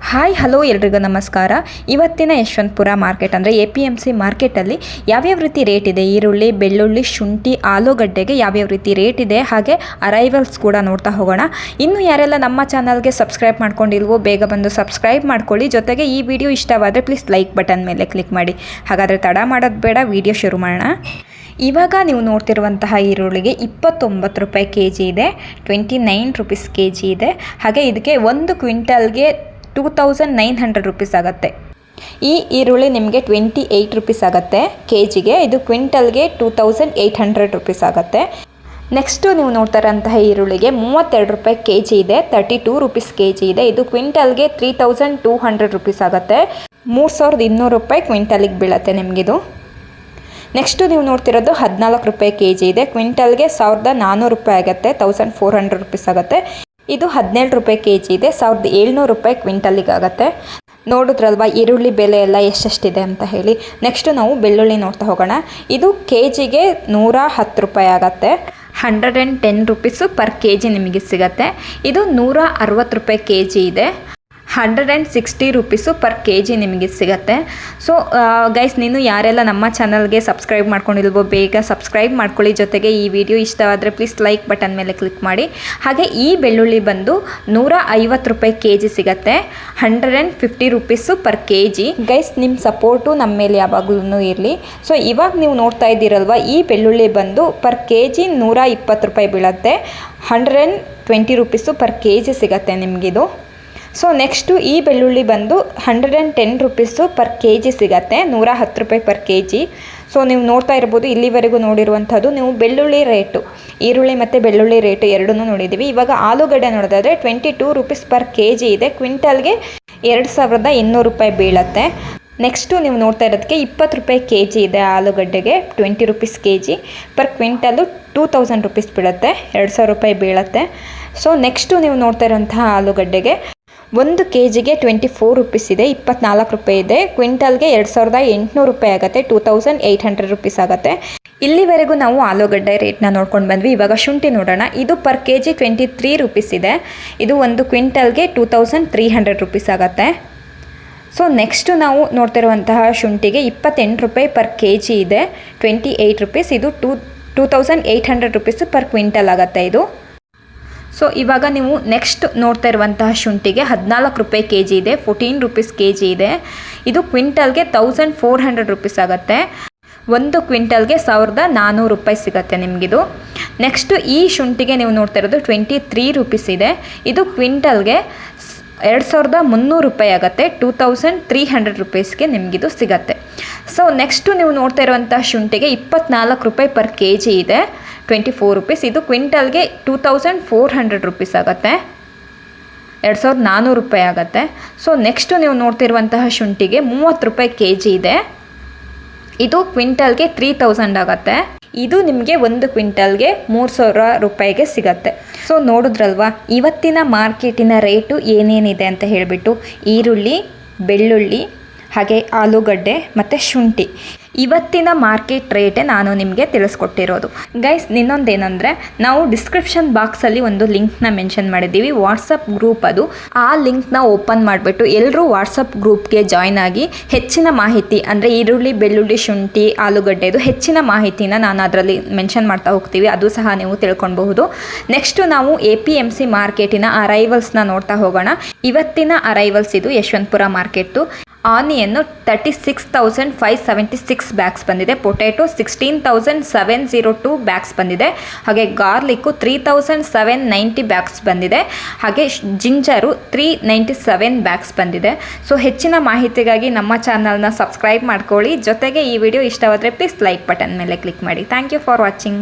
Hi, hello ಎಲ್ರಿಗೂ ನಮಸ್ಕಾರ. ಇವತ್ತಿನ ಯಶವಂತಪುರ ಮಾರ್ಕೆಟ್ ಅಂದರೆ ಎ ಪಿ ಎಂ ಸಿ ಮಾರ್ಕೆಟಲ್ಲಿ ಯಾವ್ಯಾವ ರೀತಿ ರೇಟ್ ಇದೆ? ಈರುಳ್ಳಿ, ಬೆಳ್ಳುಳ್ಳಿ, ಶುಂಠಿ, ಆಲೂಗಡ್ಡೆಗೆ ಯಾವ್ಯಾವ ರೀತಿ ರೇಟ್ ಇದೆ? ಹಾಗೆ ಅರೈವಲ್ಸ್ ಕೂಡ ನೋಡ್ತಾ ಹೋಗೋಣ. ಇನ್ನು ಯಾರೆಲ್ಲ ನಮ್ಮ ಚಾನಲ್ಗೆ ಸಬ್ಸ್ಕ್ರೈಬ್ ಮಾಡ್ಕೊಂಡಿಲ್ವೋ, ಬೇಗ ಬಂದು ಸಬ್ಸ್ಕ್ರೈಬ್ ಮಾಡ್ಕೊಳ್ಳಿ. ಜೊತೆಗೆ ಈ ವಿಡಿಯೋ ಇಷ್ಟವಾದರೆ ಪ್ಲೀಸ್ ಲೈಕ್ ಬಟನ್ ಮೇಲೆ ಕ್ಲಿಕ್ ಮಾಡಿ. ಹಾಗಾದರೆ ತಡ ಮಾಡೋದು ಬೇಡ ವಿಡಿಯೋ ಶುರು ಮಾಡೋಣ. ಇವಾಗ ನೀವು ನೋಡ್ತಿರುವಂತಹ ಈರುಳ್ಳಿಗೆ ಇಪ್ಪತ್ತೊಂಬತ್ತು ರೂಪಾಯಿ ಕೆ ಜಿ ಇದೆ twenty nine rupees K G ಇದೆ. ಹಾಗೆ ಇದಕ್ಕೆ ಒಂದು ಕ್ವಿಂಟಲ್ಗೆ two thousand nine hundred rupees ಆಗುತ್ತೆ. ಈ ಈರುಳ್ಳಿ ನಿಮಗೆ ಟ್ವೆಂಟಿ ಏಯ್ಟ್ ರುಪೀಸ್ ಆಗುತ್ತೆ. ಕೆ ಜಿಗೆ ಇದು ಕ್ವಿಂಟಲ್ಗೆ two thousand eight hundred rupees ಆಗುತ್ತೆ. ನೆಕ್ಸ್ಟು ನೀವು ನೋಡ್ತಾ ಇರೋಂತಹ ಈರುಳ್ಳಿಗೆ ಮೂವತ್ತೆರಡು ರೂಪಾಯಿ ಕೆ ಜಿ ಇದೆ thirty two rupees K G ಇದೆ. ಇದು ಕ್ವಿಂಟಲ್ಗೆ three thousand two hundred rupees ಆಗುತ್ತೆ. ಮೂರು ಸಾವಿರದ ಇನ್ನೂರು ರೂಪಾಯಿ ಕ್ವಿಂಟಲಿಗೆ ಬೀಳುತ್ತೆ ನಿಮಗಿದು. ನೆಕ್ಸ್ಟು ನೀವು ನೋಡ್ತಿರೋದು ಹದಿನಾಲ್ಕು ರೂಪಾಯಿ ಕೆ ಜಿ ಇದೆ. ಕ್ವಿಂಟಲ್ಗೆ ಸಾವಿರದ ನಾನ್ನೂರು ರೂಪಾಯಿ ಆಗುತ್ತೆ ತೌಸಂಡ್ ಫೋರ್ ಹಂಡ್ರೆಡ್ ರುಪೀಸ್ ಆಗುತ್ತೆ. ಇದು ಹದಿನೇಳು ರೂಪಾಯಿ ಕೆ ಜಿ ಇದೆ. ಸಾವಿರದ ಏಳ್ನೂರು ರೂಪಾಯಿ ಕ್ವಿಂಟಲಿಗೆ ನೋಡಿದ್ರಲ್ವಾ, ಈರುಳ್ಳಿ ಬೆಲೆ ಎಲ್ಲ ಎಷ್ಟೆಷ್ಟಿದೆ ಅಂತ ಹೇಳಿ. ನೆಕ್ಸ್ಟು ನಾವು ಬೆಳ್ಳುಳ್ಳಿ ನೋಡ್ತಾ ಹೋಗೋಣ. ಇದು ಕೆ ಜಿಗೆ ನೂರ ಹತ್ತು ರೂಪಾಯಿ ಆಗುತ್ತೆ. Hundred and ten rupees per K G ನಿಮಗೆ ಸಿಗುತ್ತೆ. ಇದು ನೂರ ಅರವತ್ತು ರೂಪಾಯಿ ಕೆ ಜಿ ಇದೆ. Hundred and sixty rupees per K G ನಿಮಗೆ ಸಿಗುತ್ತೆ. ಸೊ ಗೈಸ್ ನೀನು ಯಾರೆಲ್ಲ ನಮ್ಮ ಚಾನಲ್ಗೆ ಸಬ್ಸ್ಕ್ರೈಬ್ ಮಾಡ್ಕೊಂಡಿಲ್ವೋ ಬೇಗ ಸಬ್ಸ್ಕ್ರೈಬ್ ಮಾಡ್ಕೊಳ್ಳಿ. ಜೊತೆಗೆ ಈ ವಿಡಿಯೋ ಇಷ್ಟವಾದರೆ ಪ್ಲೀಸ್ ಲೈಕ್ ಬಟನ್ ಮೇಲೆ ಕ್ಲಿಕ್ ಮಾಡಿ. ಹಾಗೆ ಈ ಬೆಳ್ಳುಳ್ಳಿ ಬಂದು ನೂರ ಐವತ್ತು ರೂಪಾಯಿ ಕೆ ಜಿ ಸಿಗುತ್ತೆ. Hundred and fifty rupees per K G guys ನಿಮ್ಮ ಸಪೋರ್ಟು ನಮ್ಮ ಮೇಲೆ ಯಾವಾಗಲೂ ಇರಲಿ. ಸೊ ಇವಾಗ ನೀವು ನೋಡ್ತಾ ಇದ್ದೀರಲ್ವ, ಈ ಬೆಳ್ಳುಳ್ಳಿ ಬಂದು ಪರ್ ಕೆ ಜಿ ನೂರ ಇಪ್ಪತ್ತು ರೂಪಾಯಿ ಬೀಳುತ್ತೆ. Hundred and twenty rupees per K G ಸಿಗುತ್ತೆ ನಿಮಗಿದು. ಸೊ ನೆಕ್ಸ್ಟು ಈ ಬೆಳ್ಳುಳ್ಳಿ ಬಂದು hundred and ten rupees per K G ಸಿಗತ್ತೆ. ನೂರ ಹತ್ತು ರೂಪಾಯಿ ಪರ್ ಕೆ ಜಿ ಸೊ ನೀವು ನೋಡ್ತಾ ಇರ್ಬೋದು, ಇಲ್ಲಿವರೆಗೂ ನೋಡಿರುವಂಥದ್ದು ನೀವು ಬೆಳ್ಳುಳ್ಳಿ ರೇಟು ಈರುಳ್ಳಿ ಮತ್ತು ಬೆಳ್ಳುಳ್ಳಿ ರೇಟು ಎರಡನ್ನೂ ನೋಡಿದ್ದೀವಿ. ಇವಾಗ ಆಲೂಗಡ್ಡೆ ನೋಡೋದಾದರೆ twenty two rupees per K G ಇದೆ. ಕ್ವಿಂಟಲ್ಗೆ ಎರಡು ಸಾವಿರದ ಇನ್ನೂರು ರೂಪಾಯಿ ಬೀಳತ್ತೆ. ನೆಕ್ಸ್ಟು ನೀವು ನೋಡ್ತಾ ಇರೋದಕ್ಕೆ ಇಪ್ಪತ್ತು ರೂಪಾಯಿ ಕೆ ಜಿ ಇದೆ ಆಲೂಗಡ್ಡೆಗೆ twenty rupees K G per quintal two thousand rupees ಬೀಳುತ್ತೆ. ಎರಡು ಸಾವಿರ ರೂಪಾಯಿ ಬೀಳುತ್ತೆ. ಸೊ ನೆಕ್ಸ್ಟು ನೀವು ನೋಡ್ತಾ ಇರೋಂತಹ ಆಲೂಗಡ್ಡೆಗೆ ಒಂದು ಕೆ ಜಿಗೆ ಟ್ವೆಂಟಿ ಫೋರ್ ರುಪೀಸ್ ಇದೆ, ಇಪ್ಪತ್ನಾಲ್ಕು ರೂಪಾಯಿ ಇದೆ. ಕ್ವಿಂಟಲ್ಗೆ ಎರಡು ಸಾವಿರದ ಎಂಟುನೂರು ರೂಪಾಯಿ ಆಗುತ್ತೆ two thousand eight hundred rupees ಆಗುತ್ತೆ. ಇಲ್ಲಿವರೆಗೂ ನಾವು ಆಲೂಗಡ್ಡೆ ರೇಟ್ನ ನೋಡ್ಕೊಂಡು ಬಂದ್ವಿ. ಇವಾಗ ಶುಂಠಿ ನೋಡೋಣ. ಇದು per K G twenty three rupees ಇದೆ. ಇದು ಒಂದು ಕ್ವಿಂಟಲ್ಗೆ two thousand three hundred rupees ಆಗುತ್ತೆ. ಸೊ ನೆಕ್ಸ್ಟು ನಾವು ನೋಡ್ತಿರುವಂತಹ ಶುಂಠಿಗೆ ಇಪ್ಪತ್ತೆಂಟು ರೂಪಾಯಿ ಪರ್ ಕೆ ಜಿ ಇದೆ ಟ್ವೆಂಟಿ ಏಯ್ಟ್ ರುಪೀಸ್ ಇದು two two thousand eight hundred rupees per quintal ಆಗುತ್ತೆ ಇದು. ಸೊ ಇವಾಗ ನೀವು ನೆಕ್ಸ್ಟ್ ನೋಡ್ತಾ ಇರುವಂತಹ ಶುಂಠಿಗೆ ಹದಿನಾಲ್ಕು ರೂಪಾಯಿ ಕೆ ಜಿ ಇದೆ ಫೋರ್ಟೀನ್ ರುಪೀಸ್ ಕೆ ಜಿ ಇದೆ. ಇದು ಕ್ವಿಂಟಲ್ಗೆ ತೌಸಂಡ್ ಫೋರ್ ಹಂಡ್ರೆಡ್ ರುಪೀಸ್ ಆಗುತ್ತೆ. ಒಂದು ಕ್ವಿಂಟಲ್ಗೆ ಸಾವಿರದ ನಾನ್ನೂರು ರೂಪಾಯಿ ಸಿಗುತ್ತೆ ನಿಮಗಿದು. ನೆಕ್ಸ್ಟು ಈ ಶುಂಠಿಗೆ ನೀವು ನೋಡ್ತಾ ಇರೋದು ಟ್ವೆಂಟಿ ತ್ರೀ ರುಪೀಸ್ ಇದೆ. ಇದು ಕ್ವಿಂಟಲ್ಗೆ ಎರಡು ಸಾವಿರದ ಮುನ್ನೂರು ರೂಪಾಯಿ ಆಗುತ್ತೆ ಟೂ ತೌಸಂಡ್ ತ್ರೀ ಹಂಡ್ರೆಡ್ ರುಪೀಸ್ಗೆ ನಿಮಗಿದು ಸಿಗುತ್ತೆ. ಸೊ ನೆಕ್ಸ್ಟು ನೀವು ನೋಡ್ತಾ ಇರುವಂಥ ಶುಂಠಿಗೆ ಇಪ್ಪತ್ನಾಲ್ಕು ರೂಪಾಯಿ ಪರ್ ಕೆ ಜಿ ಇದೆ. Twenty four rupees. ಇದು ಕ್ವಿಂಟಲ್ಗೆ two thousand four hundred rupees ಆಗುತ್ತೆ. ಎರಡು ಸಾವಿರದ ನಾನ್ನೂರು ರೂಪಾಯಿ ಆಗುತ್ತೆ. ಸೊ ನೆಕ್ಸ್ಟು ನೀವು ನೋಡ್ತಿರುವಂತಹ ಶುಂಠಿಗೆ ಮೂವತ್ತು ರೂಪಾಯಿ ಕೆ ಜಿ ಇದೆ. ಇದು ಕ್ವಿಂಟಲ್ಗೆ ತ್ರೀ ತೌಸಂಡ್ ಆಗುತ್ತೆ. ಇದು ನಿಮಗೆ ಒಂದು ಕ್ವಿಂಟಲ್ಗೆ ಮೂರು ಸಾವಿರ ರೂಪಾಯಿಗೆ ಸಿಗತ್ತೆ. ಸೊ ನೋಡಿದ್ರಲ್ವಾ, ಇವತ್ತಿನ ಮಾರ್ಕೆಟಿನ ರೇಟು ಏನೇನಿದೆ ಅಂತ ಹೇಳಿಬಿಟ್ಟು ಈರುಳ್ಳಿ, ಬೆಳ್ಳುಳ್ಳಿ ಹಾಗೆ ಆಲೂಗಡ್ಡೆ ಮತ್ತು ಶುಂಠಿ. ಇವತ್ತಿನ ಮಾರ್ಕೆಟ್ ರೇಟೇ ನಾನು ನಿಮಗೆ ತಿಳಿಸ್ಕೊಟ್ಟಿರೋದು. ಗೈಸ್ ಇನ್ನೊಂದೇನೆಂದರೆ, ನಾವು ಡಿಸ್ಕ್ರಿಪ್ಷನ್ ಬಾಕ್ಸಲ್ಲಿ ಒಂದು ಲಿಂಕ್ನ ಮೆನ್ಷನ್ ಮಾಡಿದ್ದೀವಿ. ವಾಟ್ಸಪ್ ಗ್ರೂಪ್ ಅದು. ಆ ಲಿಂಕ್ನ ಓಪನ್ ಮಾಡಿಬಿಟ್ಟು ಎಲ್ಲರೂ ವಾಟ್ಸಪ್ ಗ್ರೂಪ್ಗೆ ಜಾಯ್ನ್ ಆಗಿ ಹೆಚ್ಚಿನ ಮಾಹಿತಿ, ಅಂದರೆ ಈರುಳ್ಳಿ, ಬೆಳ್ಳುಳ್ಳಿ, ಶುಂಠಿ ಆಲೂಗಡ್ಡೆದು ಹೆಚ್ಚಿನ ಮಾಹಿತಿನ ನಾನು ಅದರಲ್ಲಿ ಮೆನ್ಷನ್ ಮಾಡ್ತಾ ಹೋಗ್ತೀವಿ. ಅದು ಸಹ ನೀವು ತಿಳ್ಕೊಬಹುದು ನೆಕ್ಸ್ಟು ನಾವು ಎ ಪಿ ಎಂ ಸಿ ಮಾರ್ಕೆಟಿನ ಅರೈವಲ್ಸ್ನ ನೋಡ್ತಾ ಹೋಗೋಣ. ಇವತ್ತಿನ ಅರೈವಲ್ಸ್ ಇದು Yeshwanthpur market onion thirty six thousand five seventy six bags ಬಂದಿದೆ. Potato sixteen thousand seven zero two bags ಬಂದಿದೆ. ಹಾಗೆ garlic three thousand seven ninety bags ಬಂದಿದೆ. ಹಾಗೆ ginger three ninety seven bags ಬಂದಿದೆ. ಸೊ ಹೆಚ್ಚಿನ ಮಾಹಿತಿಗಾಗಿ ನಮ್ಮ ಚಾನಲ್ನ ಸಬ್ಸ್ಕ್ರೈಬ್ ಮಾಡ್ಕೊಳ್ಳಿ. ಜೊತೆಗೆ ಈ ವಿಡಿಯೋ ಇಷ್ಟವಾದರೆ ಪ್ಲೀಸ್ ಲೈಕ್ ಬಟನ್ ಮೇಲೆ ಕ್ಲಿಕ್ ಮಾಡಿ. Thank you for watching